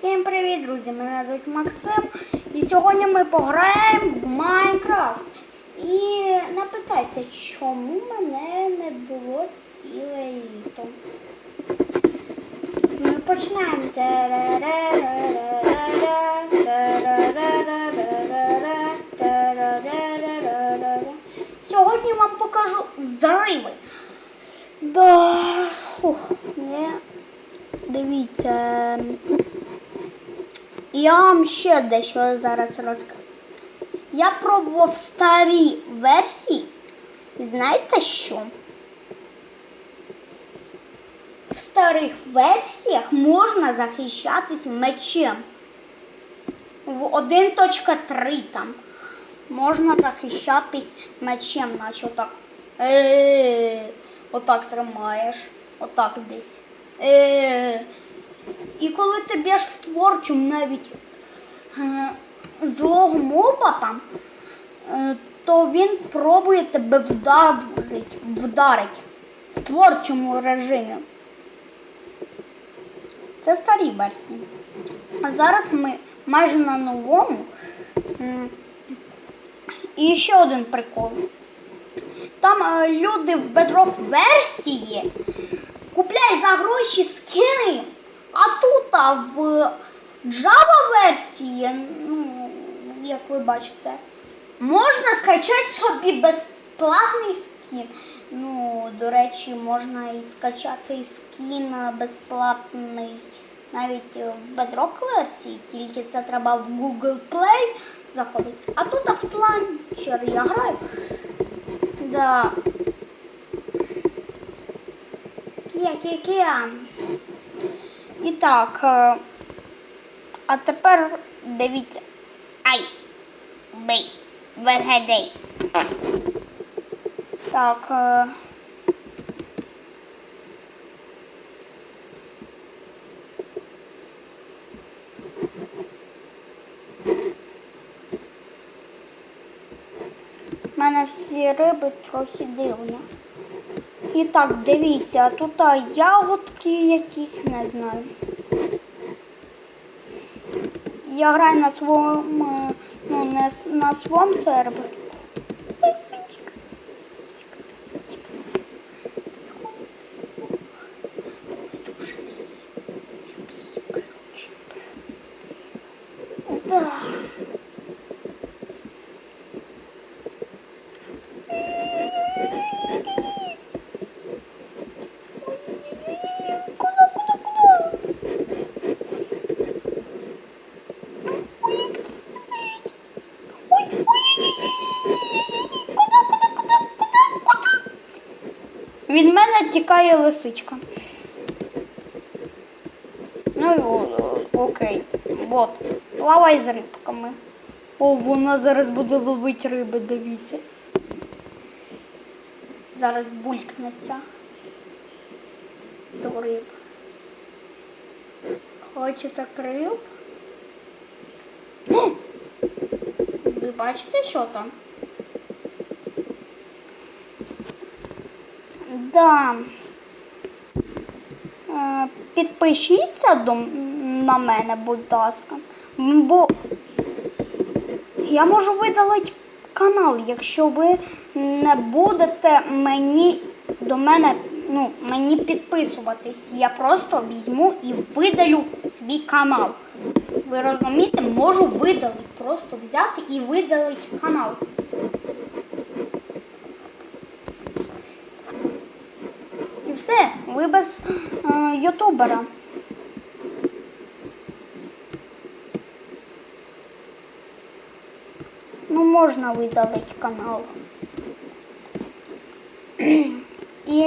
Всім привіт, друзі! Мене звуть Максим. І сьогодні ми пограємо в Майнкрафт. І не питайте, чому мене не було ціле літо. Ми почнемо. Сьогодні вам покажу зриви. Да. Фух, не. Дивіться. Я вам ще дещо зараз розкажу. Я пробував старі версії. І знаєте що? В старих версіях можна захищатись мечем. В 1.3 там можна захищатись мечем, наче отак. Е, отак тримаєш. Отак десь. Е, і коли ти б'єш в творчому навіть е, злого моба там, е, то він пробує тебе вдарить, вдарить в творчому режимі. Це старі версії. А зараз ми майже на новому. І ще один прикол. Там е, люди в Bedrock версії купляють за гроші а в Java версії, ну, як ви бачите, можна скачати собі безплатний скін. Ну, до речі, можна і скачати скін безплатний навіть в Bedrock версії, тільки це треба в Google Play заходити. А тут Launcher я граю. Да. Кія-кія-кія. І так. е, А тепер дивіться. Ай! Бей! Вигадей! Так. е, У мене всі риби трохи дивні. І так, дивіться, тут ягодки якісь, не знаю. Я граю на своєму, ну, не на своєму сервері. Тікає лисичка. Ну, окей. От. Плавай з рибками. О, вона зараз буде ловити риби, дивіться. Зараз булькнеться до риб. Хочете риб? Ви бачите, що там? Да. Е, Підпишіться до, на мене, будь ласка. Бо я можу видалити канал, якщо ви не будете мені до мене, ну, мені підписуватись. Я просто візьму і видалю свій канал. Ви розумієте, можу видалити, просто взяти і видалити канал. Все, ви без е, ютубера. Ну, можна видалити канал. І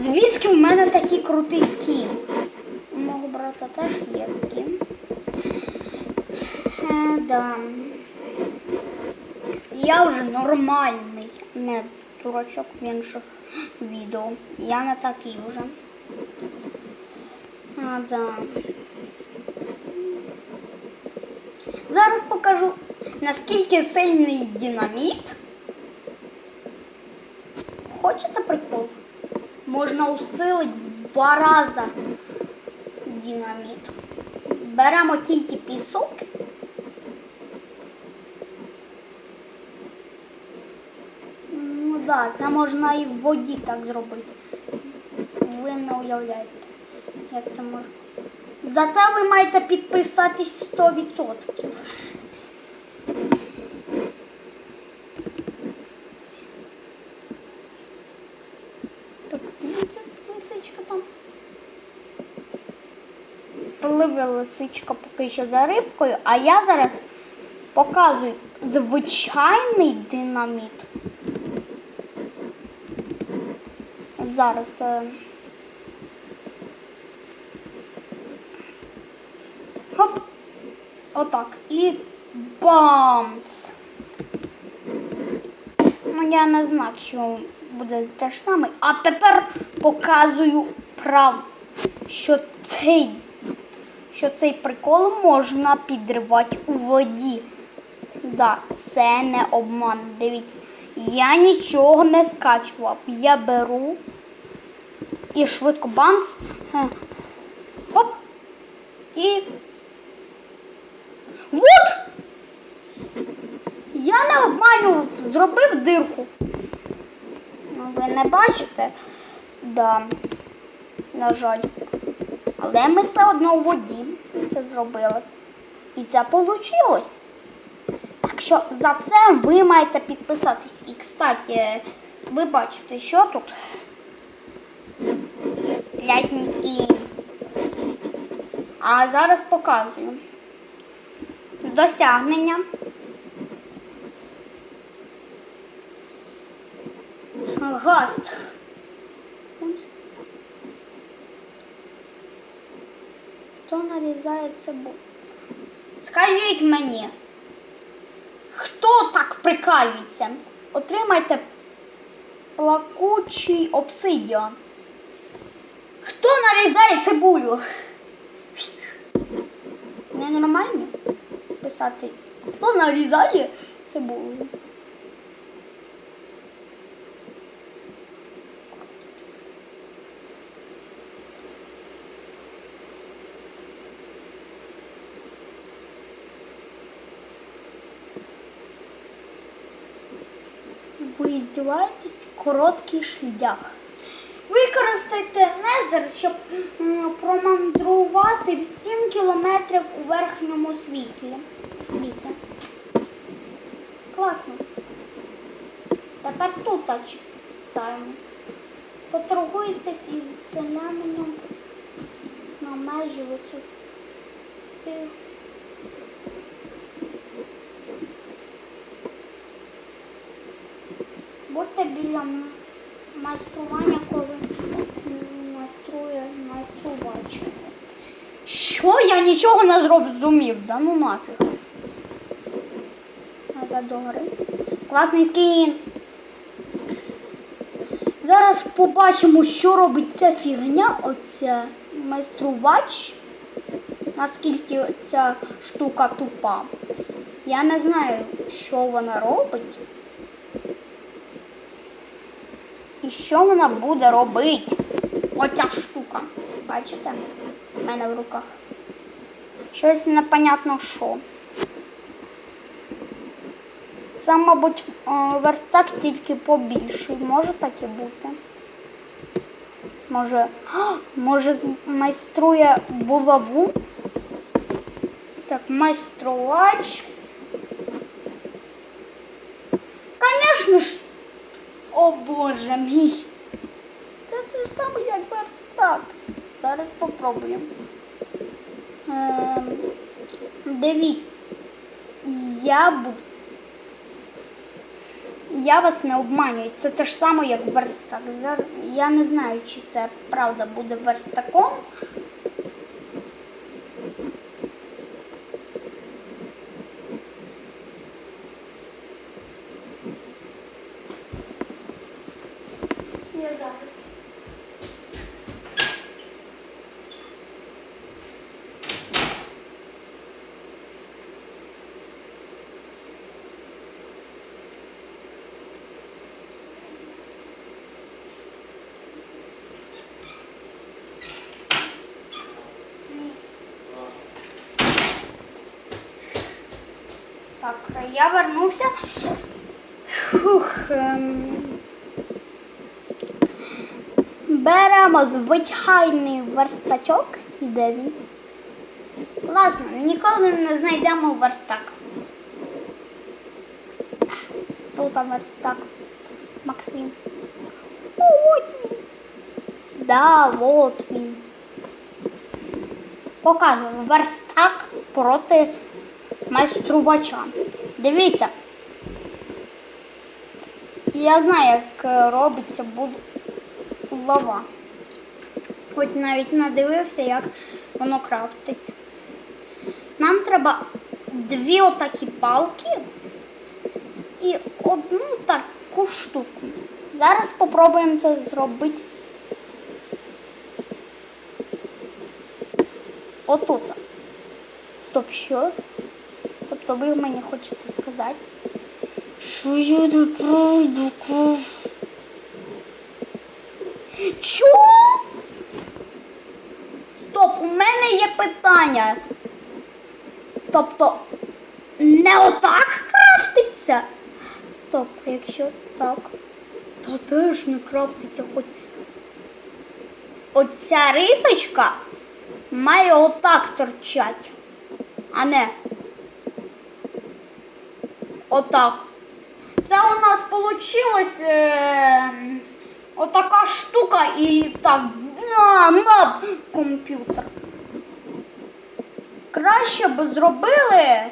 звідки в мене такий крутий скін? У мого брата теж є скін. Е, да. Я вже нормальний, не дурачок в інших відео. Я не такий вже. А, да. Зараз покажу, наскільки сильний динаміт. Хочете прикол? Можна усилити в два рази динаміт. беремо тільки пісок. Ну так, да, це можна і в воді так зробити. Ви не уявляєте, як це можна. За це ви маєте підписатись 100%. Так, дивіться, лисичка там. Пливе лисичка поки що за рибкою, а я зараз показую звичайний динаміт. Зараз. е, Хоп. Отак. І бамц. Ну, я не знав, що буде те ж саме. А тепер показую правду, що цей, що цей прикол можна підривати у воді. Да, це не обман. Дивіться, я нічого не скачував. Я беру і швидко бамс. Хоп. І. Вот! Я не обманював, зробив дирку. Ну, ви не бачите? Да. На жаль. Але ми все одно у воді це зробили. І це вийшло. Так що за це ви маєте підписатись. І, кстати, ви бачите, що тут? Лясніський. А зараз показую. Досягнення. Гаст. Хто нарізає цибулю? Скажіть мені, хто так прикалюється? Отримайте плакучий обсидіан. Хто нарізає цибулю? Ненормально писати. Хто нарізає цибулю? Ви здіваєтесь короткий шлях. Використайте незер, щоб промандрувати 7 кілометрів у верхньому світі. Класно. Тепер тут читаємо. Поторгуйтесь із селянином на межі висоти. Будьте біля майстрування, коли майструє майструвач. Що? Я нічого не зрозумів, да ну нафіг. Назад до гори. Класний скін. Зараз побачимо, що робить ця фігня, оця майструвач. Наскільки ця штука тупа. Я не знаю, що вона робить. І що вона буде робити? Оця штука. Бачите? У мене в руках. Щось непонятно що. Це, мабуть, е, верстак тільки побільший. Може таке бути? Може. А, Може майструє булаву? Так, майструвач. Конечно ж. О боже мій. Те ж саме, як верстак. Зараз попробуємо. Ем, дивіться. Я був. Я вас не обманюю. Це те ж саме, як верстак. Я не знаю, чи це правда буде верстаком. Я зараз. Так, я вернувся. Фух. ем. Беремо звичайний верстачок. І де він? Класно, ніколи не знайдемо верстак. Тут там верстак. Максим. О, він. Да, от він. Показую верстак проти майструвача. Дивіться. Я знаю, як е, робиться булава. Хоч навіть надивився, як воно крафтиться. Нам треба дві отакі палки і одну таку штуку. Зараз спробуємо це зробити. Отут. Стоп, що? Тобто ви мені хочете сказати? Що я не пройду кров? Чо? Стоп, у мене є питання. Тобто не отак крафтиться? Стоп, якщо так, то теж не крафтиться хоч. Оця рисочка має отак торчать, а не отак. Це у нас вийшло е, отака штука і так на, на комп'ютер. Краще б зробили